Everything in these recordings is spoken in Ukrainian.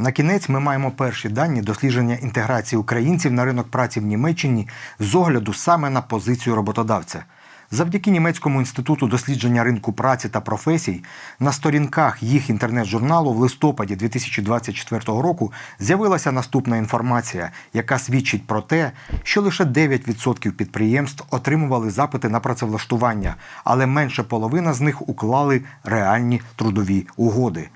На кінець ми маємо перші дані дослідження інтеграції українців на ринок праці в Німеччині з огляду саме на позицію роботодавця. Завдяки німецькому інституту дослідження ринку праці та професій на сторінках їх інтернет-журналу в листопаді 2024 року з'явилася наступна інформація, яка свідчить про те, що лише 9% підприємств отримували запити на працевлаштування, але менше половина з них уклали реальні трудові угоди.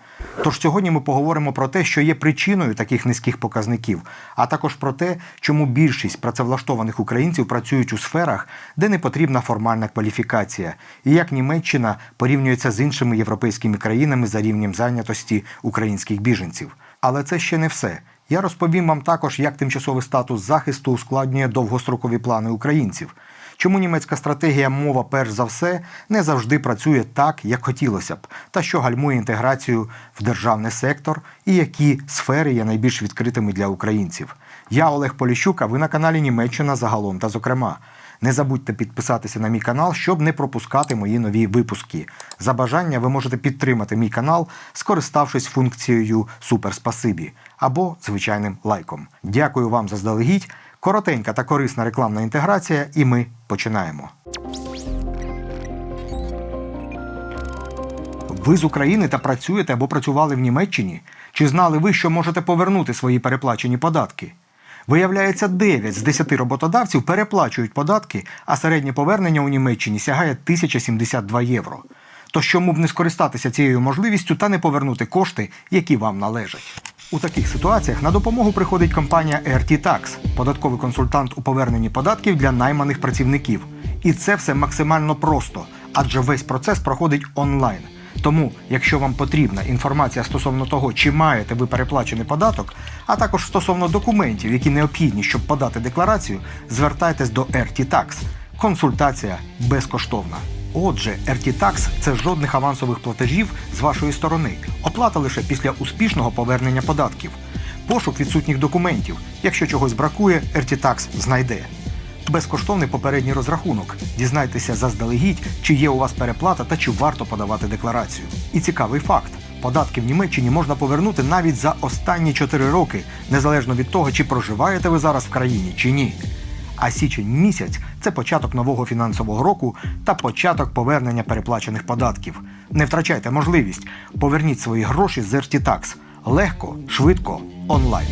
Тож сьогодні ми поговоримо про те, що є причиною таких низьких показників, а також про те, чому більшість працевлаштованих українців працюють у сферах, де не потрібна формальна кваліфікація, і як Німеччина порівнюється з іншими європейськими країнами за рівнем зайнятості українських біженців. Але це ще не все. Я розповім вам також, як тимчасовий статус захисту ускладнює довгострокові плани українців. Чому німецька стратегія мова перш за все не завжди працює так, як хотілося б, та що гальмує інтеграцію в державний сектор і які сфери є найбільш відкритими для українців? Я Олег Поліщук, а ви на каналі Німеччина загалом та зокрема. Не забудьте підписатися на мій канал, щоб не пропускати мої нові випуски. За бажання ви можете підтримати мій канал, скориставшись функцією Суперспасибі або звичайним лайком. Дякую вам заздалегідь. Коротенька та корисна рекламна інтеграція, і ми починаємо. Ви з України та працюєте або працювали в Німеччині? Чи знали ви, що можете повернути свої переплачені податки? Виявляється, 9 з 10 роботодавців переплачують податки, а середнє повернення у Німеччині сягає 1072 євро. Тож чому б не скористатися цією можливістю та не повернути кошти, які вам належать? У таких ситуаціях на допомогу приходить компанія RT Tax, податковий консультант у поверненні податків для найманих працівників. І це все максимально просто, адже весь процес проходить онлайн. Тому, якщо вам потрібна інформація стосовно того, чи маєте ви переплачений податок, а також стосовно документів, які необхідні, щоб подати декларацію, звертайтесь до RT Tax. Консультація безкоштовна. Отже, RT Tax – це жодних авансових платежів з вашої сторони. Оплата лише після успішного повернення податків. Пошук відсутніх документів. Якщо чогось бракує, RT Tax знайде. Безкоштовний попередній розрахунок. Дізнайтеся заздалегідь, чи є у вас переплата та чи варто подавати декларацію. І цікавий факт: податки в Німеччині можна повернути навіть за останні 4 роки, незалежно від того, чи проживаєте ви зараз в країні чи ні. А січень місяць це початок нового фінансового року та початок повернення переплачених податків. Не втрачайте можливість. Поверніть свої гроші з RT-Tax. Легко, швидко, онлайн.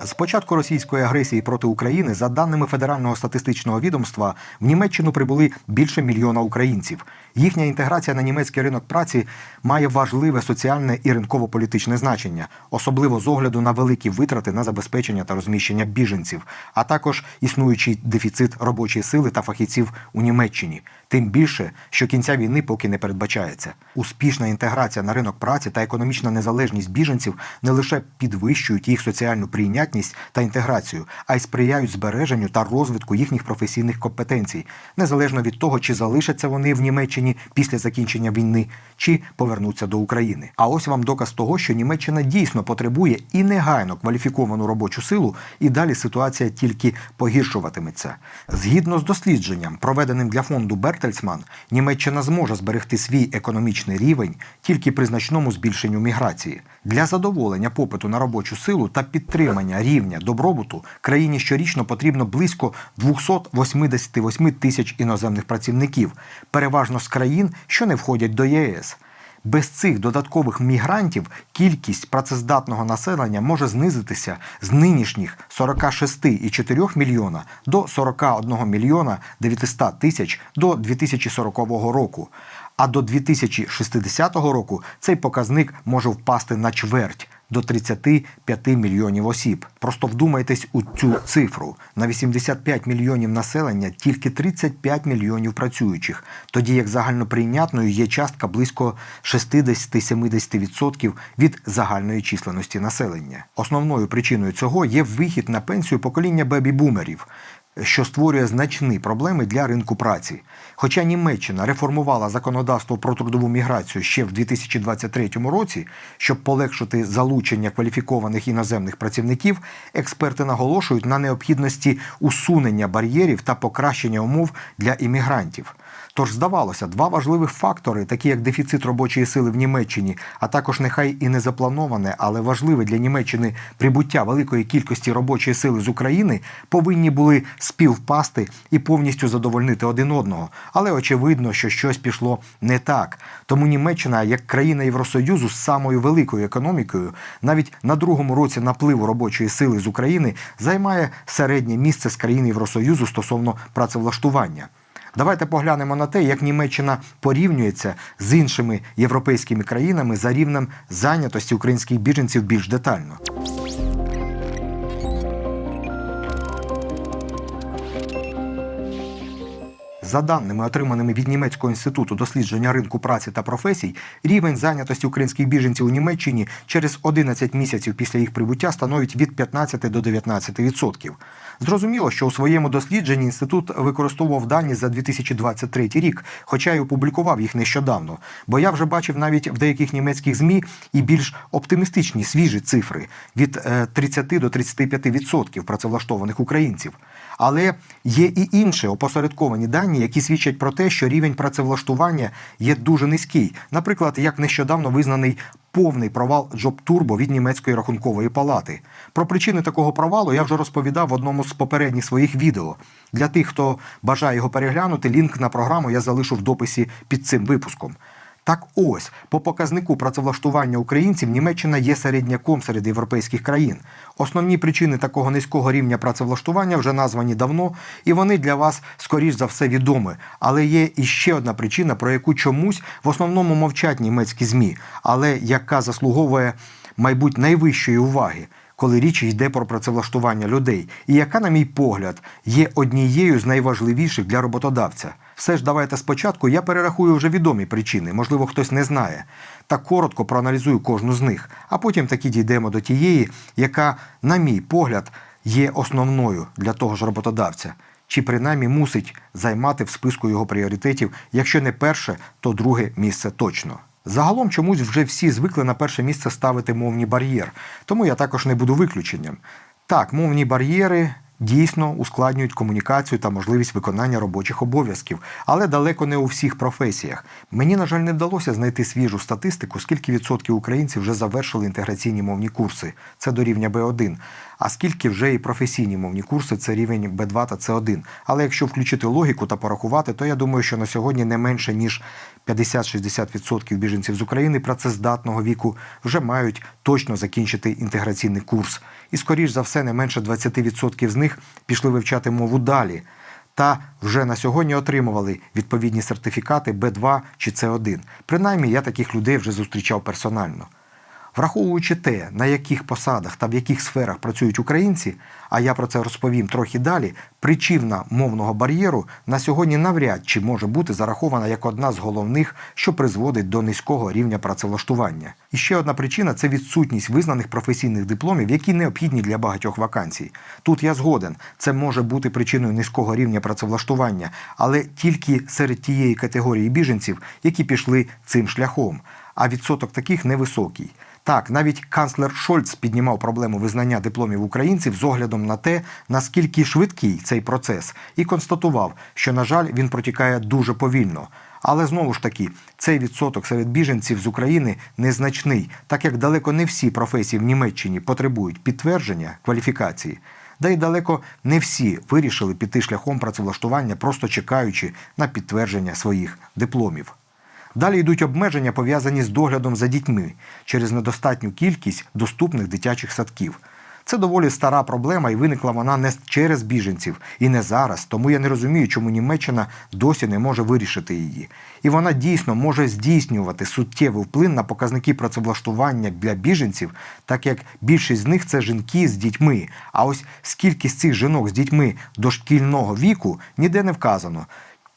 З початку російської агресії проти України, за даними Федерального статистичного відомства, в Німеччину прибули більше мільйона українців. Їхня інтеграція на німецький ринок праці має важливе соціальне і ринково-політичне значення, особливо з огляду на великі витрати на забезпечення та розміщення біженців, а також існуючий дефіцит робочої сили та фахівців у Німеччині. Тим більше, що кінця війни поки не передбачається. Успішна інтеграція на ринок праці та економічна незалежність біженців не лише підвищують їх соціальну прийнятність та інтеграцію, а й сприяють збереженню та розвитку їхніх професійних компетенцій, незалежно від того, чи залишаться вони в Німеччині після закінчення війни, чи повернуться до України. А ось вам доказ того, що Німеччина дійсно потребує і негайно кваліфіковану робочу силу, і далі ситуація тільки погіршуватиметься. Згідно з дослідженням, проведеним для фонду Бертельсман, Німеччина зможе зберегти свій економічний рівень тільки при значному збільшенню міграції. Для задоволення попиту на робочу силу та підтримання рівня добробуту країні щорічно потрібно близько 288 тисяч іноземних працівників, переважно з країн, що не входять до ЄС. Без цих додаткових мігрантів кількість працездатного населення може знизитися з нинішніх 46,4 мільйона до 41 мільйона 900 тисяч до 2040 року. А до 2060 року цей показник може впасти на чверть до 35 мільйонів осіб. Просто вдумайтесь у цю цифру. На 85 мільйонів населення тільки 35 мільйонів працюючих, тоді як загальноприйнятною є частка близько 60-70% від загальної численності населення. Основною причиною цього є вихід на пенсію покоління бебі-бумерів що створює значні проблеми для ринку праці. Хоча Німеччина реформувала законодавство про трудову міграцію ще в 2023 році, щоб полегшити залучення кваліфікованих іноземних працівників, експерти наголошують на необхідності усунення бар'єрів та покращення умов для іммігрантів. Тож здавалося, два важливих фактори, такі як дефіцит робочої сили в Німеччині, а також нехай і не заплановане, але важливе для Німеччини прибуття великої кількості робочої сили з України, повинні були співпасти і повністю задовольнити один одного. Але очевидно, що щось пішло не так. Тому Німеччина, як країна Євросоюзу з самою великою економікою, навіть на другому році напливу робочої сили з України займає середнє місце з країн Євросоюзу стосовно працевлаштування. Давайте поглянемо на те, як Німеччина порівнюється з іншими європейськими країнами за рівнем зайнятості українських біженців більш детально. За даними, отриманими від Німецького інституту дослідження ринку праці та професій, рівень зайнятості українських біженців у Німеччині через 11 місяців після їх прибуття становить від 15 до 19 відсотків. Зрозуміло, що у своєму дослідженні інститут використовував дані за 2023 рік, хоча й опублікував їх нещодавно. Бо я вже бачив навіть в деяких німецьких змі і більш оптимістичні свіжі цифри від е, 30 до 35 відсотків працевлаштованих українців. Але є і інші опосередковані дані, які свідчать про те, що рівень працевлаштування є дуже низький. Наприклад, як нещодавно визнаний повний провал Джоб Турбо від німецької рахункової палати. Про причини такого провалу я вже розповідав в одному з попередніх своїх відео. Для тих, хто бажає його переглянути, лінк на програму я залишу в дописі під цим випуском. Так ось, по показнику працевлаштування українців Німеччина є середняком серед європейських країн. Основні причини такого низького рівня працевлаштування вже названі давно, і вони для вас, скоріш за все, відомі. Але є іще одна причина, про яку чомусь в основному мовчать німецькі ЗМІ, але яка заслуговує, мабуть, найвищої уваги. Коли річ йде про працевлаштування людей, і яка, на мій погляд, є однією з найважливіших для роботодавця. Все ж давайте спочатку я перерахую вже відомі причини, можливо, хтось не знає. Та коротко проаналізую кожну з них, а потім таки дійдемо до тієї, яка, на мій погляд, є основною для того ж роботодавця, чи принаймні мусить займати в списку його пріоритетів, якщо не перше, то друге місце точно. Загалом чомусь вже всі звикли на перше місце ставити мовні бар'єр, тому я також не буду виключенням. Так, мовні бар'єри дійсно ускладнюють комунікацію та можливість виконання робочих обов'язків, але далеко не у всіх професіях. Мені, на жаль, не вдалося знайти свіжу статистику, скільки відсотків українців вже завершили інтеграційні мовні курси. Це до рівня Б1. А скільки вже і професійні мовні курси це рівень Б2 та С1. Але якщо включити логіку та порахувати, то я думаю, що на сьогодні не менше ніж 50-60% біженців з України працездатного віку вже мають точно закінчити інтеграційний курс. І, скоріш за все, не менше 20% з них пішли вивчати мову далі. Та вже на сьогодні отримували відповідні сертифікати Б2 чи С1. Принаймні, я таких людей вже зустрічав персонально. Враховуючи те, на яких посадах та в яких сферах працюють українці, а я про це розповім трохи далі, причина мовного бар'єру на сьогодні навряд чи може бути зарахована як одна з головних, що призводить до низького рівня працевлаштування. І ще одна причина це відсутність визнаних професійних дипломів, які необхідні для багатьох вакансій. Тут я згоден, це може бути причиною низького рівня працевлаштування, але тільки серед тієї категорії біженців, які пішли цим шляхом. А відсоток таких невисокий. Так, навіть канцлер Шольц піднімав проблему визнання дипломів українців з оглядом на те, наскільки швидкий цей процес, і констатував, що, на жаль, він протікає дуже повільно. Але знову ж таки, цей відсоток серед біженців з України незначний, так як далеко не всі професії в Німеччині потребують підтвердження кваліфікації. Да й далеко не всі вирішили піти шляхом працевлаштування, просто чекаючи на підтвердження своїх дипломів. Далі йдуть обмеження, пов'язані з доглядом за дітьми через недостатню кількість доступних дитячих садків. Це доволі стара проблема, і виникла вона не через біженців і не зараз. Тому я не розумію, чому Німеччина досі не може вирішити її. І вона дійсно може здійснювати суттєвий вплив на показники працевлаштування для біженців, так як більшість з них це жінки з дітьми. А ось скільки з цих жінок з дітьми дошкільного віку ніде не вказано.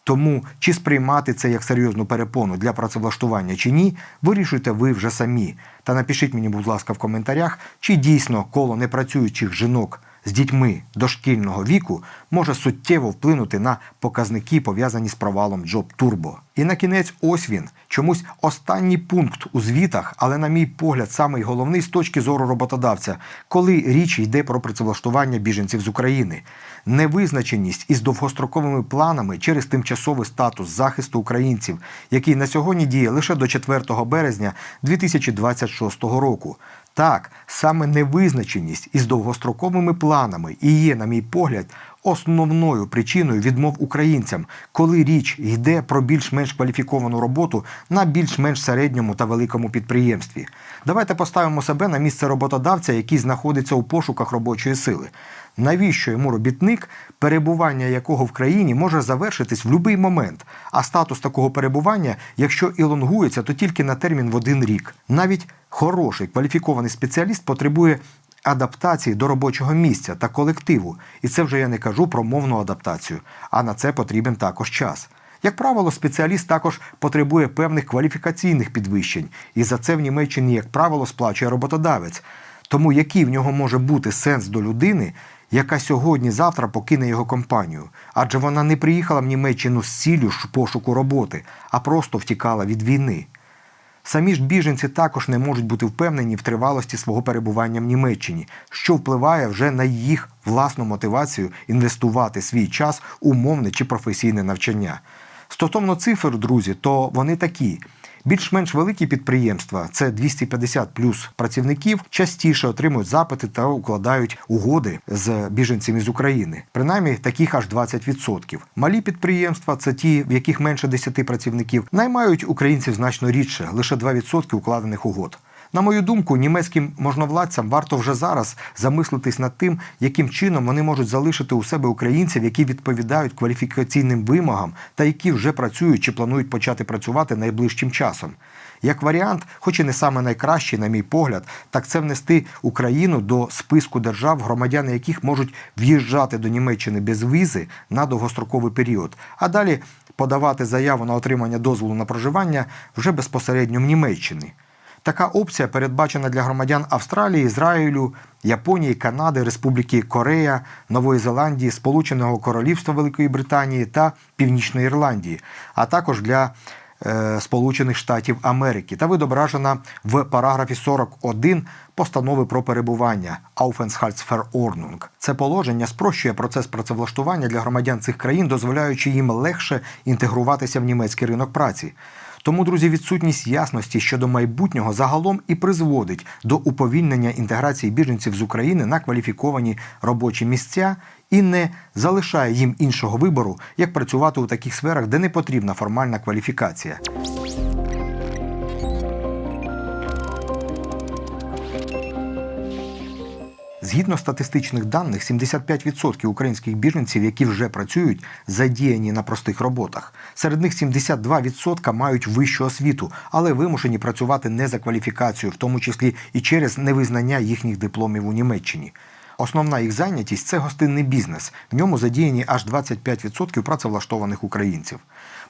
Тому чи сприймати це як серйозну перепону для працевлаштування чи ні, вирішуйте ви вже самі. Та напишіть мені, будь ласка, в коментарях, чи дійсно коло непрацюючих жінок з дітьми дошкільного віку може суттєво вплинути на показники, пов'язані з провалом Джоб Турбо. І на кінець ось він. Чомусь останній пункт у звітах, але, на мій погляд, самий головний з точки зору роботодавця, коли річ йде про працевлаштування біженців з України. Невизначеність із довгостроковими планами через тимчасовий статус захисту українців, який на сьогодні діє лише до 4 березня 2026 року. Так, саме невизначеність із довгостроковими планами і є, на мій погляд, основною причиною відмов українцям, коли річ йде про більш-менш кваліфіковану роботу на більш-менш середньому та великому підприємстві. Давайте поставимо себе на місце роботодавця, який знаходиться у пошуках робочої сили. Навіщо йому робітник, перебування якого в країні може завершитись в будь-який момент, а статус такого перебування, якщо і лонгується, то тільки на термін в один рік. Навіть хороший кваліфікований спеціаліст потребує адаптації до робочого місця та колективу, і це вже я не кажу про мовну адаптацію, а на це потрібен також час. Як правило, спеціаліст також потребує певних кваліфікаційних підвищень, і за це в Німеччині, як правило, сплачує роботодавець. Тому який в нього може бути сенс до людини, яка сьогодні-завтра покине його компанію? Адже вона не приїхала в Німеччину з ціллю пошуку роботи, а просто втікала від війни. Самі ж біженці також не можуть бути впевнені в тривалості свого перебування в Німеччині, що впливає вже на їх власну мотивацію інвестувати свій час у мовне чи професійне навчання. Стосовно цифр, друзі, то вони такі. Більш-менш великі підприємства, це 250 плюс працівників, частіше отримують запити та укладають угоди з біженцями з України. Принаймні таких аж 20%. Малі підприємства, це ті, в яких менше 10 працівників, наймають українців значно рідше, лише 2% укладених угод. На мою думку, німецьким можновладцям варто вже зараз замислитись над тим, яким чином вони можуть залишити у себе українців, які відповідають кваліфікаційним вимогам та які вже працюють чи планують почати працювати найближчим часом. Як варіант, хоч і не саме найкращий, на мій погляд, так це внести Україну до списку держав, громадяни яких можуть в'їжджати до Німеччини без візи на довгостроковий період, а далі подавати заяву на отримання дозволу на проживання вже безпосередньо в Німеччині. Така опція передбачена для громадян Австралії, Ізраїлю, Японії, Канади, Республіки Корея, Нової Зеландії, Сполученого Королівства Великої Британії та Північної Ірландії, а також для е, Сполучених Штатів Америки та відображена в параграфі 41 постанови про перебування Aufenthaltsverordnung. Це положення спрощує процес працевлаштування для громадян цих країн, дозволяючи їм легше інтегруватися в німецький ринок праці. Тому, друзі, відсутність ясності щодо майбутнього загалом і призводить до уповільнення інтеграції біженців з України на кваліфіковані робочі місця і не залишає їм іншого вибору, як працювати у таких сферах, де не потрібна формальна кваліфікація. Згідно статистичних даних, 75% українських біженців, які вже працюють, задіяні на простих роботах. Серед них 72% мають вищу освіту, але вимушені працювати не за кваліфікацією, в тому числі і через невизнання їхніх дипломів у Німеччині. Основна їх зайнятість це гостинний бізнес. В ньому задіяні аж 25% працевлаштованих українців.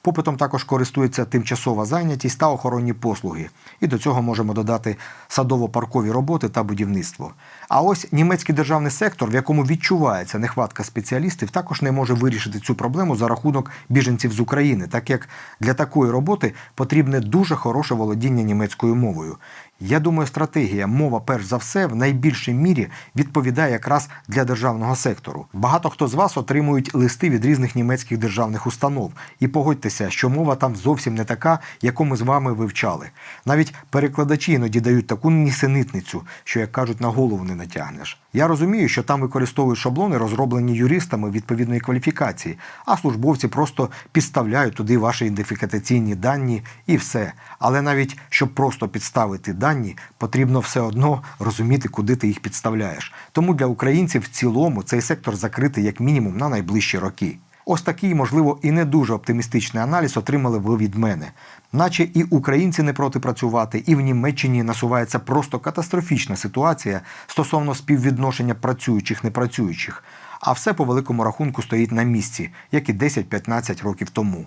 Попитом також користується тимчасова зайнятість та охоронні послуги. І до цього можемо додати садово-паркові роботи та будівництво. А ось німецький державний сектор, в якому відчувається нехватка спеціалістів, також не може вирішити цю проблему за рахунок біженців з України, так як для такої роботи потрібне дуже хороше володіння німецькою мовою. Я думаю, стратегія мова, перш за все, в найбільшій мірі відповідає якраз для державного сектору. Багато хто з вас отримують листи від різних німецьких державних установ. І погодьтеся, що мова там зовсім не така, яку ми з вами вивчали. Навіть перекладачі іноді дають таку нісенітницю, що, як кажуть, на голову не натягнеш. Я розумію, що там використовують шаблони, розроблені юристами відповідної кваліфікації, а службовці просто підставляють туди ваші ідентифікаційні дані і все. Але навіть щоб просто підставити дані, потрібно все одно розуміти, куди ти їх підставляєш. Тому для українців в цілому цей сектор закритий як мінімум на найближчі роки. Ось такий, можливо, і не дуже оптимістичний аналіз отримали ви від мене. Наче і українці не проти працювати, і в Німеччині насувається просто катастрофічна ситуація стосовно співвідношення працюючих непрацюючих. А все по великому рахунку стоїть на місці, як і 10-15 років тому.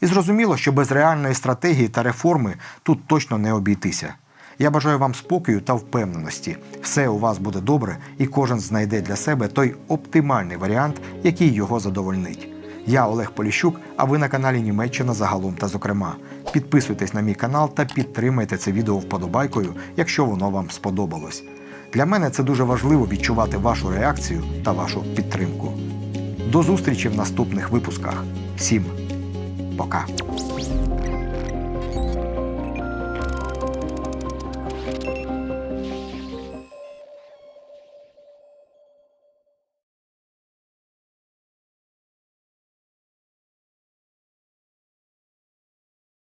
І зрозуміло, що без реальної стратегії та реформи тут точно не обійтися. Я бажаю вам спокою та впевненості. Все у вас буде добре, і кожен знайде для себе той оптимальний варіант, який його задовольнить. Я Олег Поліщук, а ви на каналі Німеччина загалом та зокрема. Підписуйтесь на мій канал та підтримайте це відео вподобайкою, якщо воно вам сподобалось. Для мене це дуже важливо відчувати вашу реакцію та вашу підтримку. До зустрічі в наступних випусках. Всім пока!